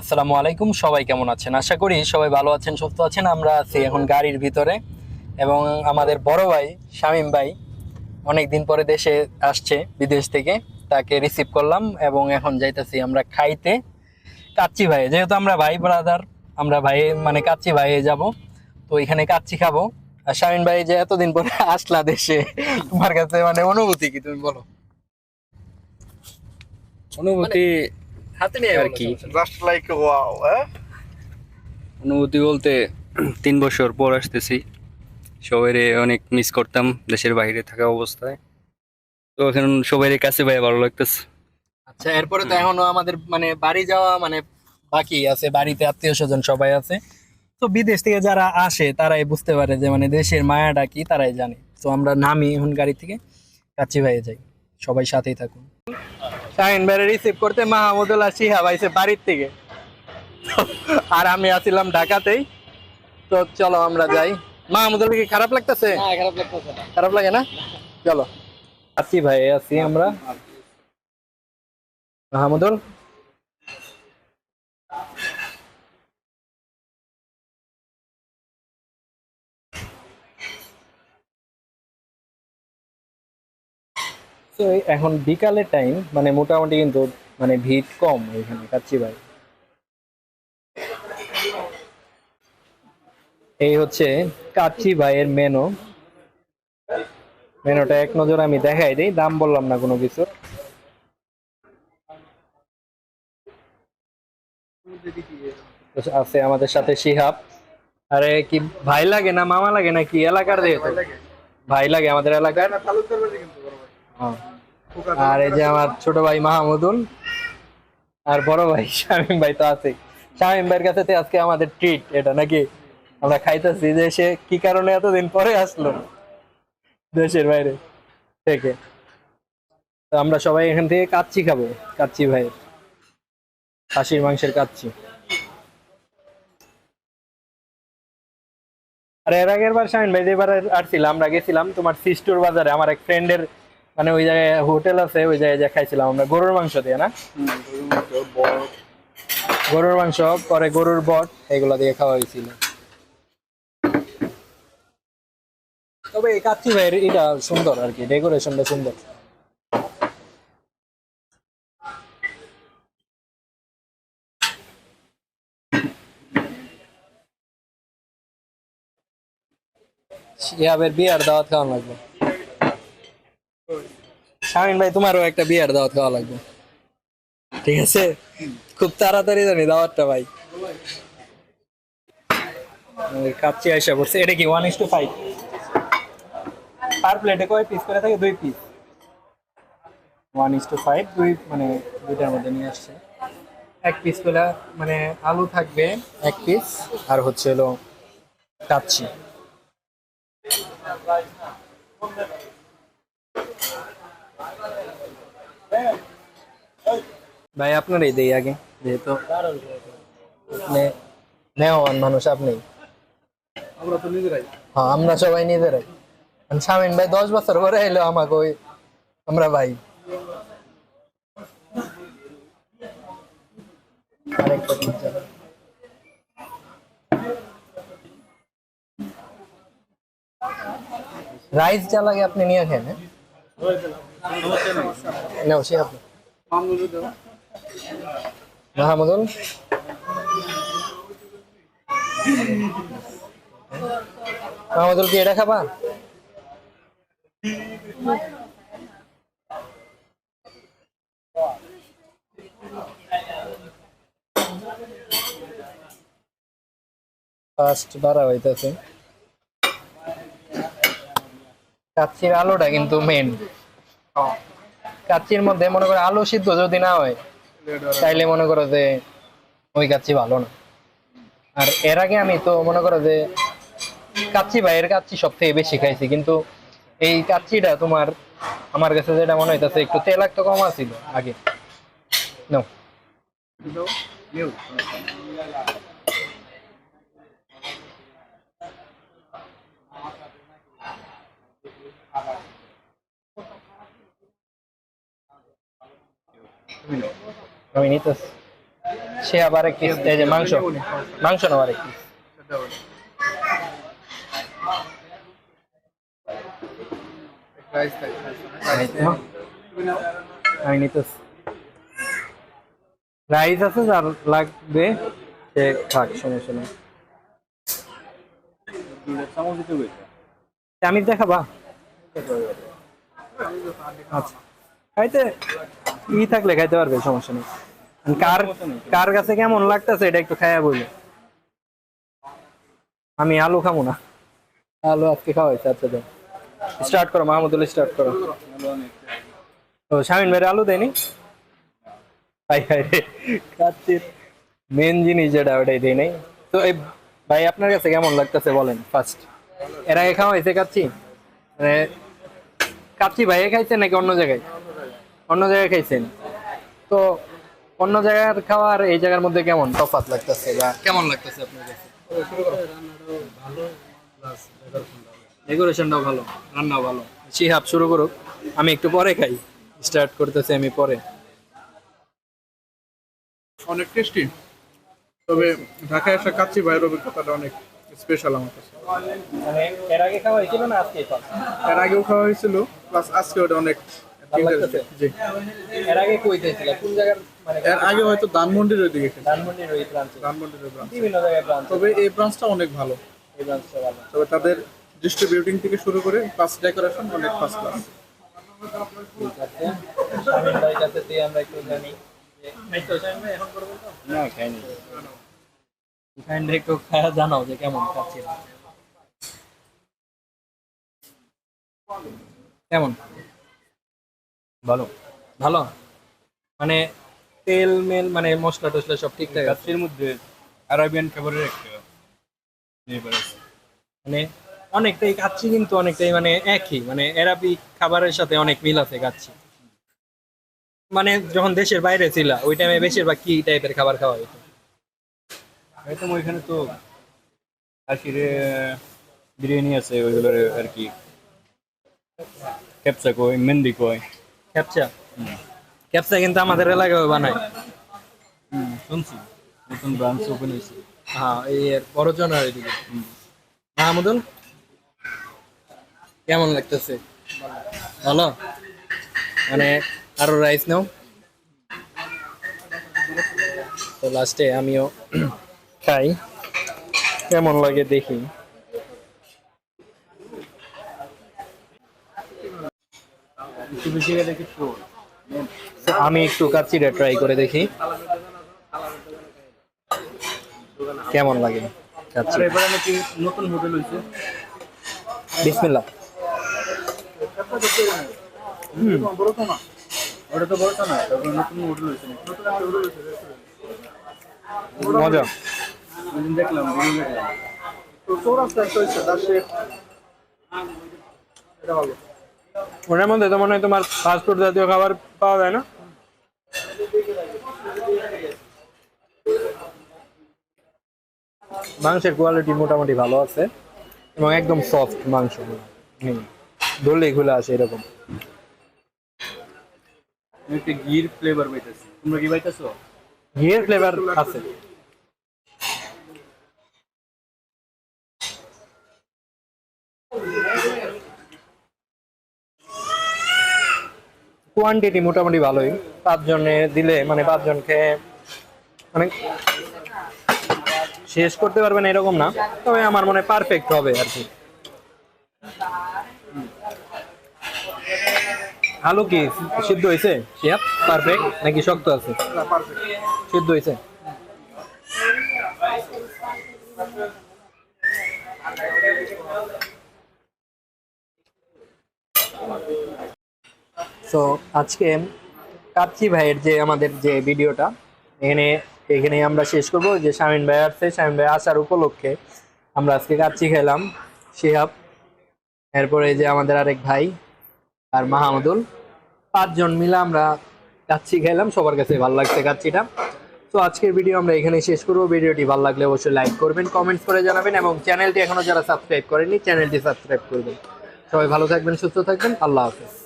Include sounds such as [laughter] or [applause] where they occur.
আসসালামু আলাইকুম সবাই কেমন আছেন? আশা করি সবাই ভালো আছেন সুস্থ আছেন। আমরা আছি এখন গাড়ির ভিতরে এবং আমাদের বড় ভাই শামীম ভাই অনেক দিন পরে দেশে আসছে বিদেশ থেকে। তাকে রিসিভ করলাম এবং এখন যাইতেছি আমরা খাইতে কাচ্চি ভাই যেহেতু আমরা ভাই ব্রাদার আমরা ভাই মানে কাচ্চি ভাই যাব তো এখানে কাচ্চি খাব। আর শামীম ভাই যে এতদিন পরে আসলা দেশে তোমার কাছে মানে অনুভূতি কি তুমি বলো? অনুভূতি হাতে নিয়ে আর কি? Like wow, eh? অনুভূতি বলতে তিন বছর পর আসতেছি। সবাইরে অনেক মিস করতাম দেশের বাইরে থাকা অবস্থায়। তো এখন সবাই কাছে ভাই ভালো লাগতেছে। আচ্ছা এরপরে তো এখনও আমাদের মানে বাড়ি যাওয়া মানে বাকি আছে বাড়িতে আত্মীয় স্বজন সবাই আছে। তো বিদেশ থেকে যারা আসে তারাই বুঝতে পারে যে মানে দেশের মায়াটা কি তারাই জানে। তো আমরা নামি এখন গাড়ি থেকে কাচ্চি ভাইয়ে যাই। সবাই সাথেই থাকুন। শাহিন ভাইরে রিসিভ করতে মাহমুদুল্লাহ সিহা আইসে বাড়ির থেকে। আর আমি আছিলাম ঢাকাতেই। তো চলো আমরা যাই। মাহমুদুল কি খারাপ লাগতেছে? খারাপ লাগতেছে খারাপ লাগে না? চলো। আছি ভাই আছি আমরা। মাহমুদুল? এখন বিকালের টাইম মানে মোটামুটি কিন্তু মানে ভিড় কম এখানে, কাচ্চি ভাই এই হচ্ছে কাচ্চি ভাইয়ের মেনু মেনুটা এক নজর আমি দেখাই দিই, দাম বললাম না কোনো কিছু। আছে আমাদের সাথে শিহাব। আরে কি, ভাই লাগে না, মামা লাগে না কি এলাকার যেহেতু। ভাই লাগে আমাদের এলাকার। আর এই যে আমার ছোট ভাই মাহমুদুল আর বড় ভাই [laughs] শামীম ভাই তো আছে শামীম ভাইয়ের কাছে আজকে আমাদের ট্রিট এটা নাকি? আমরা খাইতেছি যে সে কি কারণে এতদিন পরে আসলো দেশের বাইরে থেকে। তো আমরা সবাই এখান থেকে কাচ্চি খাব, কাচ্চি ভাইয়ের, খাসির মাংসের কাচ্চি। আর এর আগের বার শাহিন ভাই যেবার আসছিলাম আমরা গেছিলাম তোমার সিস্টোর বাজারে, আমার এক ফ্রেন্ডের মানে ওই জায়গায় হোটেল আছে ওই জায়গায় যা খাইছিলাম আমরা। গরুর মাংস দিয়ে না? গরুর মাংস পরে গরুর বট এগুলো দিয়ে খাওয়া হয়েছিল। তবে এই কাচ্চি ভাইয়ের এটা সুন্দর আর কি ডেকোরেশনটা সুন্দর। শিহাবের বিয়ার দাওয়াত খাওয়ানো লাগবে। শামিন ভাই, তোমারও একটা বিয়ার দাওয়াত খাওয়া লাগবে। ঠিক আছে? খুব তাড়াতাড়ি জানি দাওয়াতটা, ভাই। কাচ্চি আইসা পড়ছে। এটা কি one is two five per প্লেটে কয় পিস করে থাকে? দুই piece one is two five দুই মানে দুইটার মধ্যে নিয়ে আসছে। এক পিস করে মানে আলু থাকবে এক পিস আর হচ্ছে হলো কাচ্চি ভাই আপনারই দেই আগে যেহেতু আপনি নেওয়ান মানুষ আপনি আমরা তো নিজেরাই হ্যাঁ আমরা সবাই নিজেরাই আর শামিন ভাই দশ বছর পরে এলো আমাকে ওই আমরা ভাই আরেকটা pizza। রাইস যা লাগে আপনি নিয়ে খেন হ্যাঁ? নেও সে আপনি মামুনুর দেও। মাহমুদুল মাহমুদুল কি এটা খাবা? ফার্স্ট বাড়া হইতেছে। কাচ্চির আলুটা কিন্তু মেন কাচ্চির মধ্যে মনে করে আলু সিদ্ধ যদি না হয় তাইলে মনে করো যে ওই কাচ্চি ভালো না আর এর আগে আমি তো মনে করো যে কাচ্চি ভাইয়ের কাচ্চি সব থেকে বেশি খাইছি, কিন্তু এই কাচ্চিটা তোমার আমার কাছে যেটা মনে হইতেছে একটু তেল একটু কম আছিল আগে নো। আমি নিতেছি। সে আবার এক মাংস। মাংস নাও আরেক পিস আমি নিতেছি। আছে যার লাগবে, সে খাক, সমস্যা আমি দেখাবা? আচ্ছা। ই থাকলে খাইতে পারবে, সমস্যা নেই। কার কার কাছে কেমন লাগতেছে এটা একটু খাইয়া বলবে আমি আলু খাব না। আলু আজকে খাওয়া হয়েছে আচ্ছা স্টার্ট করো, মাহমুদুল স্টার্ট করো। ও শামিন ভাইয়ের আলু দেয়নি? হাই হাই রে মেন জিনিস যেটা, ওটাই দেয় নাই। তো এই ভাই, আপনার কাছে কেমন লাগতেছে বলেন ফার্স্ট এর আগে খাওয়া হয়েছে কাচ্চি? মানে কাচ্চি ভাইয়ে খাইছে নাকি অন্য জায়গায়? অন্য জায়গায় খাইছেন? তো অন্য জায়গার খাওয়া আর এই জায়গার মধ্যে কেমন তফাৎ লাগতেছে বা কেমন লাগতেছে আপনার কাছে? ডেকোরেশনটাও ভালো রান্নাও ভালো। শিহাব শুরু করুক। আমি একটু পরে খাই স্টার্ট করতেছি আমি পরে। অনেক টেস্টি তবে ঢাকায় আসা কাচ্চি ভাইয়ের অভিজ্ঞতাটা অনেক স্পেশাল আমার কাছে। মানে এর আগে খাওয়া হয়েছিল না আজকে এর আগেও খাওয়া হয়েছিল প্লাস আজকে ওটা অনেক এর আগে কই খাইছিল কোন জায়গার মানে এর আগে হয়তো ধানমন্ডির ওই ব্রাঞ্চে ধানমন্ডির ওই। বিভিন্ন জায়গায় ব্রাঞ্চ তবে এই ব্রাঞ্চটা অনেক ভালো। এই ব্রাঞ্চটা ভালো। তবে তাদের ডিস্ট্রিবিউটিং থেকে শুরু করে ডেকোরেশন অনেক ফার্স্ট ক্লাস ঠিক ভাই কাছে থেকে আমরা একটু জানি না খাইনি। একটু জানাও যে কেমন কেমন? ভালো। ভালো? মানে তেল মেল মানে মশলা টসলা সব ঠিকঠাক আছে? কাচ্চির মধ্যে আরাবিয়ান খাবারের একটা ফ্লেভার আছে। মানে অনেকটাই কাচ্ছি কিন্তু অনেকটাই মানে একই। মানে এরাবি খাবারের সাথে অনেক মিল আছে কাচ্ছি মানে যখন দেশের বাইরে ছিল ওই টাইমে বেশিরভাগ কি টাইপের খাবার খাওয়া হতো একদম ওইখানে তো কাশিরে বিরিয়ানি আছে ওইগুলোর আর কি। ক্যাপসা কই মেহেন্দি কই। ক্যাপচা? ক্যাপচা কিন্তু আমাদের এলাকায় বানায়। হুম শুনছি। নতুন ব্রাঞ্চ ওপেন হয়েছে। হ্যাঁ এই এদিকে। মাহমুদুল কেমন লাগতেছে? ভালো? মানে আরও রাইস নাও? তো লাস্টে আমিও খাই। কেমন লাগে দেখি একটু বেশি গেলে কিছু তো আমি একটু কাচ্চিটা ট্রাই করে দেখি। কেমন লাগে? কাচ্চি। নতুন হোটেল হয়েছে বিসমিল্লাহ। বড় তো না ওটা তো বড় না তারপরে নতুন হোটেল হয়েছে মজা। দেখলাম দেখলাম। তো চৌরাস্তা একটা হয়েছে তার এটা ভালো। ওটার মধ্যে তো মনে হয় তোমার ফাস্টফুড জাতীয় খাবার পাওয়া যায় না? মাংসের কোয়ালিটি মোটামুটি ভালো আছে এবং একদম সফট মাংস। হুম ধরলেই খুলে আসে এরকম। একটা গির ফ্লেভার পাইতেছি। তোমরা কি পাইতেছো? ঘিয়ের ফ্লেভার আছে। কোয়ান্টিটি মোটামুটি ভালোই। পাঁচজনে দিলে মানে পাঁচজনকে মানে শেষ করতে পারবেন এরকম না, তবে আমার মনে পারফেক্ট হবে আর কি। আলু কি? সিদ্ধ হয়েছে? শিয়াব পারফেক্ট নাকি শক্ত আছে? সিদ্ধ হয়েছে? সো আজকে কাচ্চি ভাইয়ের যে আমাদের যে ভিডিওটা, এখানে এখানে আমরা শেষ করব। যে শামিন ভাই আসছে শামিন ভাই আসার উপলক্ষে আমরা আজকে কাচ্চি খেলাম, শিহাব। এরপরে যে আমাদের আরেক ভাই আর মাহমুদুল পাঁচজন মিলে আমরা কাচ্চি খেলাম, সবার কাছে ভালো লাগছে কাচ্চিটা তো আজকের ভিডিও আমরা এখানে শেষ করব। ভিডিওটি ভালো লাগলে অবশ্যই লাইক করবেন কমেন্টস করে জানাবেন এবং চ্যানেলটি এখনও যারা সাবস্ক্রাইব করেনি চ্যানেলটি সাবস্ক্রাইব করবেন। সবাই ভালো থাকবেন, সুস্থ থাকবেন। আল্লাহ হাফেজ।